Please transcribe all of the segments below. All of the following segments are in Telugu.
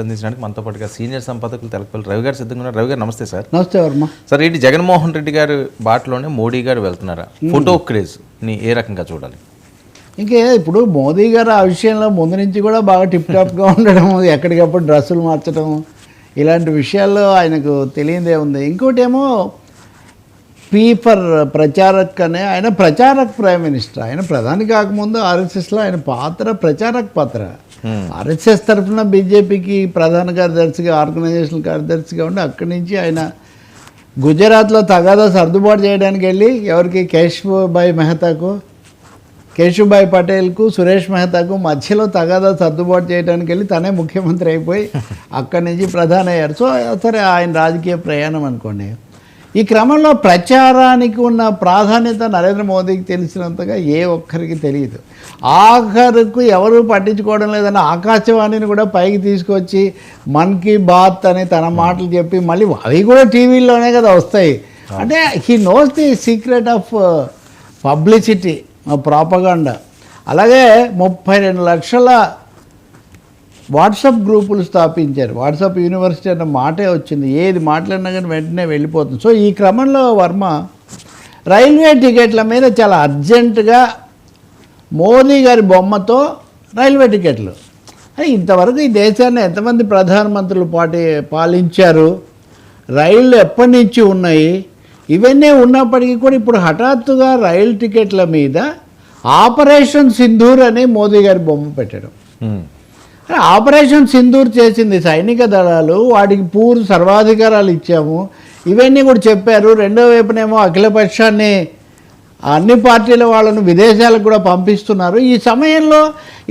అందించడానికి మనతో పాటుగా సీనియర్ సంపాదకులు తెలపల్లి రవి గారు సిద్ధంగా ఉన్నారు. రవి గారు నమస్తే సార్. నమస్తే వర్మ. సార్ ఏంటి జగన్మోహన్ రెడ్డి గారు బాటలోనే మోడీ గారు వెళ్తున్నారా? ఫోటో క్రేజ్ని ఏ రకంగా చూడాలి? ఇంకే ఇప్పుడు మోదీ గారు ఆ విషయంలో ముందు నుంచి కూడా బాగా టిప్ టాప్గా ఉండడం ఎక్కడికప్పుడు డ్రెస్సులు మార్చడం ఇలాంటి విషయాల్లో ఆయనకు తెలియదే ఉంది. ఇంకోటి ఏమో పీఫర్ ప్రచారక్ అనే ఆయన ప్రచారక్ ప్రైమ్ మినిస్టర్. ఆయన ప్రధాని కాకముందు ఆర్ఎస్ఎస్లో ఆయన పాత్ర ప్రచారక్ పాత్ర. ఆర్ఎస్ఎస్ తరఫున బీజేపీకి ప్రధాన కార్యదర్శిగా ఆర్గనైజేషన్ కార్యదర్శిగా ఉండి అక్కడి నుంచి ఆయన గుజరాత్లో తగాదా సర్దుబాటు చేయడానికి వెళ్ళి ఎవరికి? కేశవభాయ్ మెహతాకు కేశుభాయ్ పటేల్కు సురేష్ మెహతాకు మధ్యలో తగాదా సర్దుబాటు చేయడానికి వెళ్ళి తనే ముఖ్యమంత్రి అయిపోయి అక్కడి నుంచి ప్రధాని అయ్యారు. సో సరే ఆయన రాజకీయ ప్రయాణం అనుకోండి. ఈ క్రమంలో ప్రచారానికి ఉన్న ప్రాధాన్యత నరేంద్ర మోదీకి తెలిసినంతగా ఏ ఒక్కరికి తెలియదు. ఆఖరుకు ఎవరు పట్టించుకోవడం లేదని ఆకాశవాణిని కూడా పైకి తీసుకొచ్చి మన్ కీ బాత్ అని తన మాటలు చెప్పి మళ్ళీ అవి కూడా టీవీలోనే కదా వస్తాయి. అంటే he knows the secret of publicity propaganda. అలాగే ముప్పై రెండు లక్షల వాట్సాప్ గ్రూపులు స్థాపించారు. వాట్సాప్ యూనివర్సిటీ అన్న మాటే వచ్చింది. ఏది మాట్లాడినా కానీ వెంటనే వెళ్ళిపోతుంది. సో ఈ క్రమంలో వర్మ రైల్వే టికెట్ల మీద చాలా అర్జెంటుగా మోదీ గారి బొమ్మతో రైల్వే టికెట్లు. ఇంతవరకు ఈ దేశాన్ని ఎంతమంది ప్రధానమంత్రులు పాటి పాలించారు? రైళ్ళు ఎప్పటి నుంచి ఉన్నాయి? ఇవన్నీ ఉన్నప్పటికీ కూడా ఇప్పుడు హఠాత్తుగా రైలు టికెట్ల మీద ఆపరేషన్ సింధూర్ అని మోదీ గారి బొమ్మ పెట్టడం. ఆపరేషన్ సింధూర్ చేసింది సైనిక దళాలు వాటికి పూర్తి సర్వాధికారాలు ఇచ్చాము. ఇవన్నీ కూడా చెప్పారు. రెండో వైపునేమో అఖిలపక్షాన్ని అన్ని పార్టీల వాళ్ళను విదేశాలకు కూడా పంపిస్తున్నారు. ఈ సమయంలో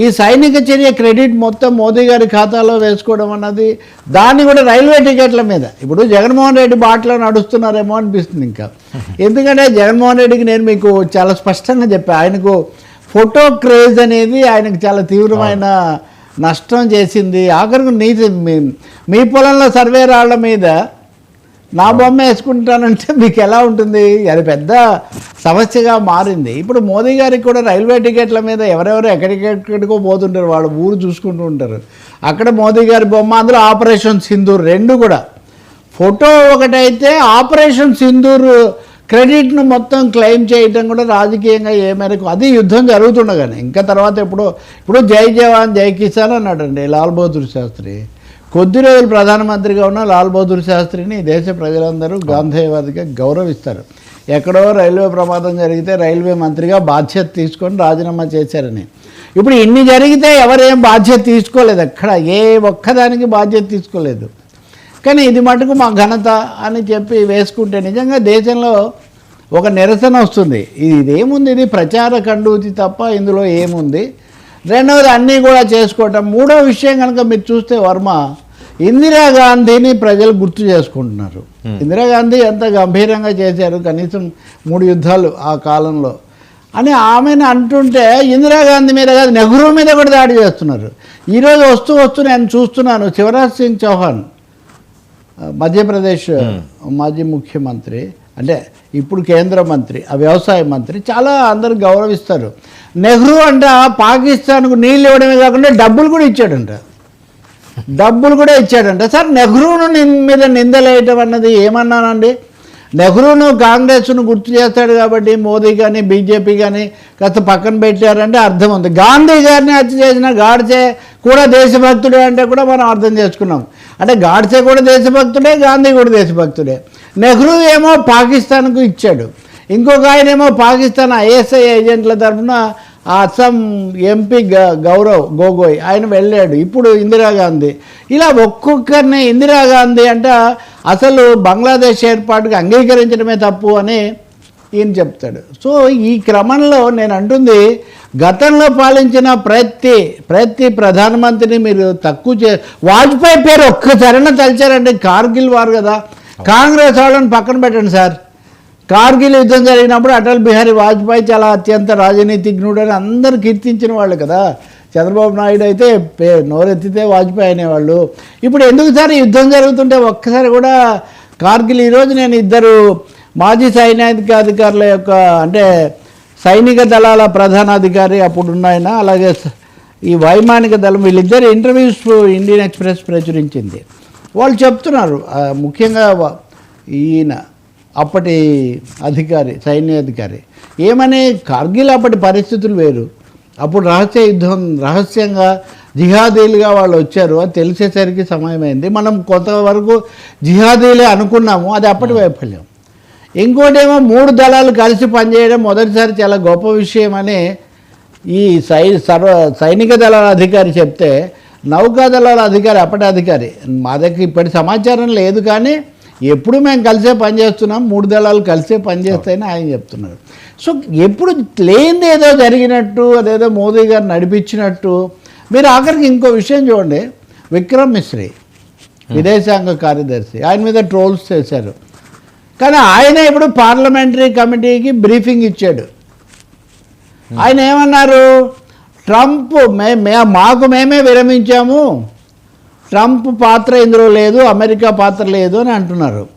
ఈ సైనిక చర్య క్రెడిట్ మొత్తం మోదీ గారి ఖాతాలో వేసుకోవడం అన్నది దాన్ని కూడా రైల్వే టికెట్ల మీద. ఇప్పుడు జగన్మోహన్ రెడ్డి బాటలో నడుస్తున్నారేమో అనిపిస్తుంది ఇంకా. ఎందుకంటే జగన్మోహన్ రెడ్డికి నేను మీకు చాలా స్పష్టంగా చెప్పాను ఆయనకు ఫోటో క్రేజ్ అనేది ఆయనకు చాలా తీవ్రమైన నష్టం చేసింది. ఆఖరికి నీ మీ- మీ పొలంలో సర్వే రాళ్ళ మీద నా బొమ్మ వేసుకుంటానంటే మీకు ఎలా ఉంటుంది? అది పెద్ద సమస్యగా మారింది. ఇప్పుడు మోదీ గారికి కూడా రైల్వే టికెట్ల మీద ఎవరెవరు ఎక్కడికెక్కడికో పోతుంటారు. వాళ్ళు ఊరు చూసుకుంటూ ఉంటారు. అక్కడ మోదీ గారి బొమ్మ అందులో ఆపరేషన్ సింధూర్ రెండు కూడా. ఫోటో ఒకటైతే ఆపరేషన్ సింధూర్ క్రెడిట్ను మొత్తం క్లెయిమ్ చేయటం కూడా రాజకీయంగా ఏ మేరకు అది యుద్ధం జరుగుతుండగానే. ఇంకా తర్వాత ఎప్పుడో ఇప్పుడు జై జవాన్ జై కిసాన్ అన్నాడండి లాల్ బహదూర్ శాస్త్రి. కొద్ది రోజులు ప్రధానమంత్రిగా ఉన్న లాల్ బహదూర్ శాస్త్రిని దేశ ప్రజలందరూ గాంధేయవాదిగా గౌరవిస్తారు. ఎక్కడో రైల్వే ప్రమాదం జరిగితే రైల్వే మంత్రిగా బాధ్యత తీసుకొని రాజీనామా చేశారని. ఇప్పుడు ఇన్ని జరిగితే ఎవరేం బాధ్యత తీసుకోలేదు? అక్కడ ఏ ఒక్కదానికి బాధ్యత తీసుకోలేదు. కానీ ఇది మటుకు మా ఘనత అని చెప్పి వేసుకుంటే నిజంగా దేశంలో ఒక నిరసన వస్తుంది. ఇది ఇదేముంది? ఇది ప్రచార కండూతి తప్ప ఇందులో ఏముంది? రెండవది అన్నీ కూడా చేసుకోవటం. మూడో విషయం కనుక మీరు చూస్తే వర్మ ఇందిరాగాంధీని ప్రజలు గుర్తు చేసుకుంటున్నారు. ఇందిరాగాంధీ ఎంత గంభీరంగా చేశారు కనీసం మూడు యుద్ధాలు ఆ కాలంలో. అని ఆమెను అంటుంటే ఇందిరాగాంధీ మీద కాదు నెహ్రూ మీద కూడా దాడి చేస్తున్నారు. ఈరోజు వస్తూ వస్తూ నేను చూస్తున్నాను. శివరాజ్ సింగ్ చౌహాన్ మధ్యప్రదేశ్ మాజీ ముఖ్యమంత్రి అంటే ఇప్పుడు కేంద్ర మంత్రి ఆ వ్యవసాయ మంత్రి చాలా అందరూ గౌరవిస్తారు. నెహ్రూ అంట పాకిస్తాన్కు నీళ్ళు ఇవ్వడమే కాకుండా డబ్బులు కూడా ఇచ్చాడంట. డబ్బులు కూడా ఇచ్చాడంట. సార్ నెహ్రూను మీద నిందలేయటం అన్నది ఏమన్నానండి? నెహ్రూను కాంగ్రెస్ను గుర్తు చేస్తాడు కాబట్టి మోదీ కానీ బీజేపీ కానీ కాస్త పక్కన పెట్టారంటే అర్థం ఉంది. గాంధీ గారిని హత్య చేసిన గాడ్సే కూడా దేశభక్తుడే అంటే కూడా మనం అర్థం చేసుకున్నాం. అంటే గాడ్సే కూడా దేశభక్తుడే గాంధీ కూడా దేశభక్తుడే. నెహ్రూ ఏమో పాకిస్తాన్కు ఇచ్చాడు. ఇంకొక ఆయన ఏమో పాకిస్తాన్ ఐఎస్ఐ ఏజెంట్ల తరఫున అస్సాం ఎంపీ గ- గౌరవ్ గోగోయ్ ఆయన వెళ్ళాడు. ఇప్పుడు ఇందిరాగాంధీ ఇలా ఒక్కొక్కరిని ఇందిరాగాంధీ అంటే అసలు బంగ్లాదేశ్ ఏర్పాటుకు అంగీకరించడమే తప్పు అని ఈయన చెప్తాడు. సో ఈ క్రమంలో నేను అంటుంది గతంలో పాలించిన ప్రతి ప్రతి ప్రధానమంత్రిని మీరు తక్కువ చే వాజ్పేయి పేరు ఒక్కసారైనా తలిచారండి కార్గిల్ వారు కదా. కాంగ్రెస్ వాళ్ళని పక్కన పెట్టండి సార్. కార్గిల్ యుద్ధం జరిగినప్పుడు అటల్ బిహారీ వాజ్పేయి చాలా అత్యంత రాజనీతిజ్ఞుడు అని అందరు కీర్తించిన వాళ్ళు కదా. చంద్రబాబు నాయుడు అయితే నోరెత్తితే వాజ్పేయి అనేవాళ్ళు. ఇప్పుడు ఎందుకు సార్ యుద్ధం జరుగుతుంటే ఒక్కసారి కూడా కార్గిల్ ఈరోజు నేను ఇద్దరు మాజీ సైనిక అధికారుల యొక్క అంటే సైనిక దళాల ప్రధానాధికారి అప్పుడున్న ఆయన అలాగే ఈ వైమానిక దళం వీళ్ళిద్దరు ఇంటర్వ్యూస్ ఇండియన్ ఎక్స్ప్రెస్ ప్రచురించింది. వాళ్ళు చెప్తున్నారు ముఖ్యంగా ఈయన అప్పటి అధికారి సైన్యాధికారి ఏమని కార్గిల్ అప్పటి పరిస్థితులు వేరు. అప్పుడు రహస్య యుద్ధం రహస్యంగా జిహాదీలుగా వాళ్ళు వచ్చారు అది తెలిసేసరికి సమయమైంది. మనం కొంతవరకు జిహాదీలే అనుకున్నాము అది అప్పటి వైఫల్యం. ఇంకోటేమో మూడు దళాలు కలిసి పనిచేయడం మొదటిసారి చాలా గొప్ప విషయం అని ఈ సై సర్వ సైనిక దళాల అధికారి చెప్తే నౌకా దళాల అధికారి అప్పటి అధికారి మా దగ్గర ఇప్పటి సమాచారం లేదు కానీ ఎప్పుడు మేము కలిసే పనిచేస్తున్నాం మూడు దళాలు కలిసే పనిచేస్తాయని ఆయన చెప్తున్నారు. సో ఎప్పుడు లేనిది ఏదో జరిగినట్టు అదేదో మోదీ గారు నడిపించినట్టు మీరు ఆఖరికి ఇంకో విషయం చూడండి. విక్రమ్ మిశ్రీ విదేశాంగ కార్యదర్శి ఆయన మీద ట్రోల్స్ చేశారు. కానీ ఆయన ఇప్పుడు పార్లమెంటరీ కమిటీకి బ్రీఫింగ్ ఇచ్చాడు. ఆయన ఏమన్నారు? ట్రంప్ మే మే- మాకు మేమే విరమించాము. ట్రంప్ పాత్ర ఇందులో లేదు అమెరికా పాత్ర లేదు అని అంటున్నారు.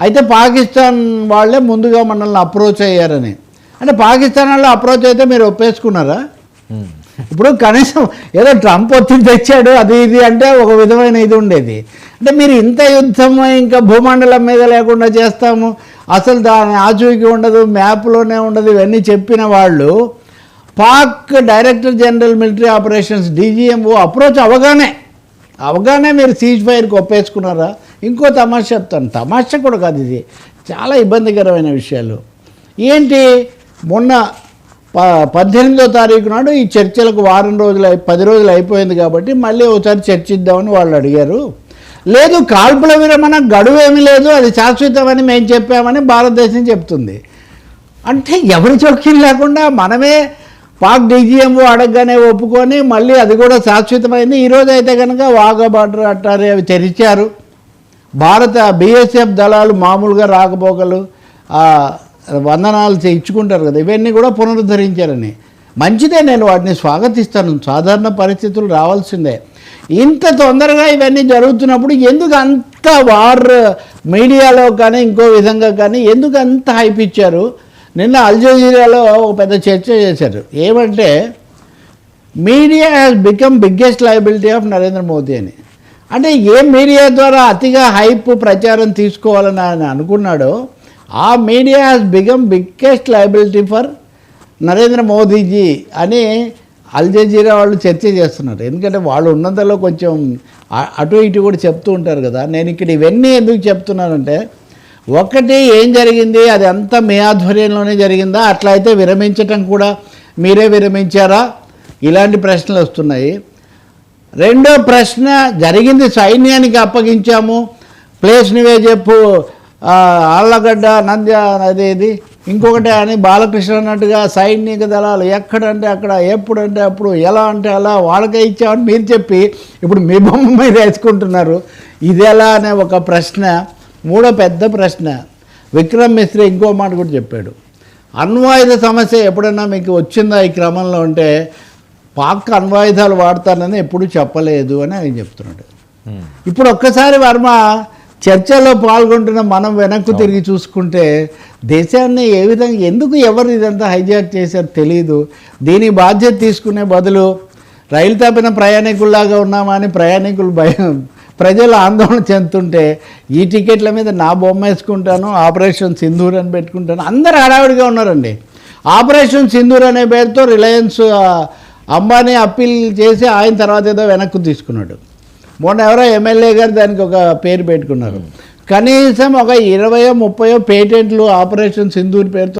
అయితే పాకిస్తాన్ వాళ్ళే ముందుగా మనల్ని అప్రోచ్ అయ్యారని. అంటే పాకిస్తాన్ వాళ్ళు అప్రోచ్ అయితే మీరు ఒప్పేసుకున్నారా? ఇప్పుడు కనీసం ఏదో ట్రంప్ ఒత్తిడి తెచ్చాడు అది ఇది అంటే ఒక విధమైన ఇది ఉండేది. అంటే మీరు ఇంత యుద్ధం ఇంకా భూమండలం మీద లేకుండా చేస్తాము. అసలు దాని ఆచూకీ ఉండదు మ్యాప్లోనే ఉండదు ఇవన్నీ చెప్పిన వాళ్ళు Pak director general military operations DGMO approach అవగానే అవగానే మీరు సీజ్ ఫైర్కి ఒప్పేసుకున్నారా? ఇంకో తమాషా చెప్తాను. తమాష కూడా కాదు ఇది. చాలా ఇబ్బందికరమైన విషయాలు. ఏంటి? మొన్న పద్దెనిమిదో తారీఖు నాడు ఈ చర్చలకు వారం రోజులు అయి పది రోజులు అయిపోయింది కాబట్టి మళ్ళీ ఒకసారి చర్చిద్దామని వాళ్ళు అడిగారు. లేదు కాల్పుల విరమణ గడువు ఏమీ లేదు అది శాశ్వతమని మేము చెప్పామని భారతదేశం చెప్తుంది. అంటే ఎవరి జోక్యం లేకుండా మనమే పాక్ డీజీఎంఓ అడగగానే ఒప్పుకొని మళ్ళీ అది కూడా శాశ్వతమైంది. ఈరోజు అయితే కనుక వాగబాటర్ అట్టారి అవి తెరిచారు. భారత బీఎస్ఎఫ్ దళాలు మామూలుగా రాకపోకలు వందనాలు చే- ఇచ్చుకుంటారు కదా ఇవన్నీ కూడా పునరుద్ధరించారని మంచిదే నేను వాటిని స్వాగతిస్తాను సాధారణ పరిస్థితులు రావాల్సిందే. ఇంత తొందరగా ఇవన్నీ జరుగుతున్నప్పుడు ఎందుకు అంత వార్ మీడియాలో కానీ ఇంకో విధంగా కానీ ఎందుకు అంత హైప్ ఇచ్చారు? నిన్న అల్జోజీరియాలో ఒక పెద్ద చర్చ చేశారు. ఏమంటే media has become biggest liability of Narendra Modi అని. అంటే ఏ మీడియా ద్వారా అతిగా హైప్ ప్రచారం తీసుకోవాలని ఆయన అనుకున్నాడో ఆ media has become biggest liability for Narendra Modiji అని అల్ జజీరా వాళ్ళు చర్చ చేస్తున్నారు. ఎందుకంటే వాళ్ళు ఉన్నంతలో కొంచెం అటు ఇటు కూడా చెప్తూ ఉంటారు కదా. నేను ఇక్కడ ఇవన్నీ ఎందుకు చెప్తున్నానంటే ఒకటి ఏం జరిగింది? అది అంతా మీ ఆధ్వర్యంలోనే జరిగిందా? అట్లా అయితే విరమించటం కూడా మీరే విరమించారా? ఇలాంటి ప్రశ్నలు వస్తున్నాయి. రెండో ప్రశ్న జరిగింది సైన్యానికి అప్పగించాము. ప్లేస్ నువ్వే చెప్పు. ఆళ్ళగడ్డ నంద్య అదేది ఇంకొకటి అని బాలకృష్ణ అన్నట్టుగా సైనిక దళాలు ఎక్కడంటే అక్కడ ఎప్పుడంటే అప్పుడు ఎలా అంటే అలా వాళ్ళకే ఇచ్చామని మీరు చెప్పి ఇప్పుడు మీ బొమ్మ మీద వేసుకుంటున్నారు. ఇది ఎలా అనే ఒక ప్రశ్న మూడో పెద్ద ప్రశ్న. విక్రమ్ మిశ్రీ ఇంకో మాట కూడా చెప్పాడు. అణ్వాయుధ సమస్య ఎప్పుడన్నా మీకు వచ్చిందా ఈ క్రమంలో అంటే పాక్ అణ్వాయుధాలు వాడతానని ఎప్పుడూ చెప్పలేదు అని ఆయన చెప్తున్నాడు. ఇప్పుడు ఒక్కసారి వర్మ చర్చలో పాల్గొంటున్న మనం వెనక్కు తిరిగి చూసుకుంటే దేశాన్ని ఏ విధంగా ఎందుకు ఎవరు ఇదంతా హైజాక్ చేశారో తెలియదు దీని బాధ్యత తీసుకునే బదులు రైలు తప్పిన ప్రయాణికుల్లాగా ఉన్నామని ప్రయాణికులు భయం. ప్రజలు ఆందోళన చెందుతుంటే ఈ టికెట్ల మీద నా బొమ్మ వేసుకుంటాను ఆపరేషన్ సింధూర్ అని పెట్టుకుంటాను. అందరు హడావిడిగా ఉన్నారండి. ఆపరేషన్ సింధూర్ అనే పేరుతో రిలయన్స్ అంబానీ అప్పీల్ చేసి ఆయన తర్వాత ఏదో వెనక్కు తీసుకున్నాడు. మొన్న ఎవరో ఎమ్మెల్యే గారు దానికి ఒక పేరు పెట్టుకున్నారు. కనీసం ఒక ఇరవయో ముప్పయో పేటెంట్లు ఆపరేషన్ సింధూర్ పేరుతో